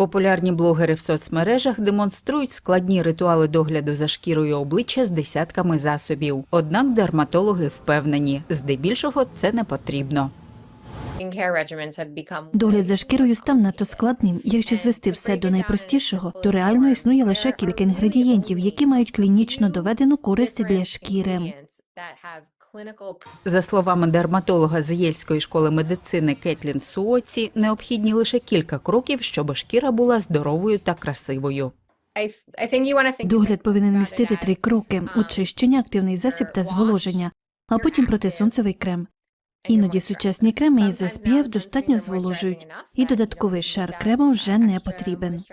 Популярні блогери в соцмережах демонструють складні ритуали догляду за шкірою обличчя з десятками засобів. Однак дерматологи впевнені, здебільшого це не потрібно. Догляд за шкірою став надто складним. Якщо звести все до найпростішого, то реально існує лише кілька інгредієнтів, які мають клінічно доведену користь для шкіри. За словами дерматолога з Єльської школи медицини Кетлін Суоці, необхідні лише кілька кроків, щоб шкіра була здоровою та красивою. Догляд повинен містити три кроки: очищення, активний засіб та зволоження, а потім протисонцевий крем. Іноді сучасні креми із SPF достатньо зволожують, і додатковий шар крему вже не потрібен.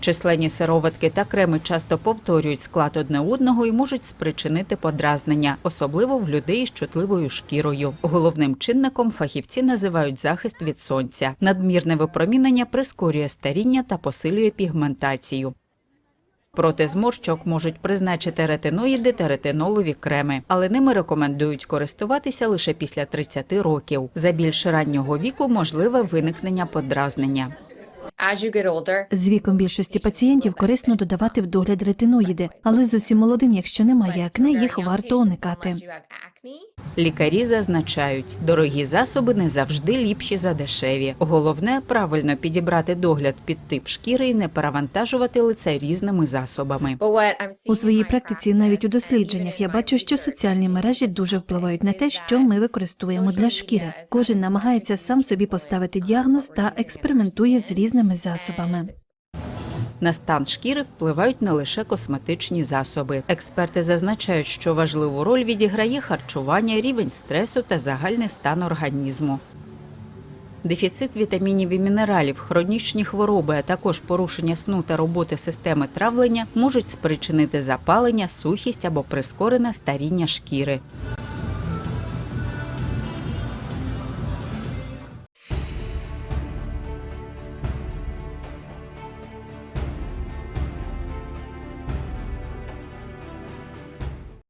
Численні сироватки та креми часто повторюють склад одне одного і можуть спричинити подразнення, особливо в людей з чутливою шкірою. Головним чинником фахівці називають захист від сонця. Надмірне випромінення прискорює старіння та посилює пігментацію. Проти зморщок можуть призначити ретиноїди та ретинолові креми, але ними рекомендують користуватися лише після 30 років. За більш раннього віку можливе виникнення подразнення. З віком більшості пацієнтів корисно додавати в догляд ретиноїди, але зовсім молодим, якщо немає акне, їх варто уникати. Лікарі зазначають, дорогі засоби не завжди ліпші за дешеві. Головне правильно підібрати догляд під тип шкіри і не перевантажувати лице різними засобами. У своїй практиці, навіть у дослідженнях, я бачу, що соціальні мережі дуже впливають на те, що ми використовуємо для шкіри. Кожен намагається сам собі поставити діагноз та експериментує з різними засобами. На стан шкіри впливають не лише косметичні засоби. Експерти зазначають, що важливу роль відіграє харчування, рівень стресу та загальний стан організму. Дефіцит вітамінів і мінералів, хронічні хвороби, а також порушення сну та роботи системи травлення можуть спричинити запалення, сухість або прискорене старіння шкіри.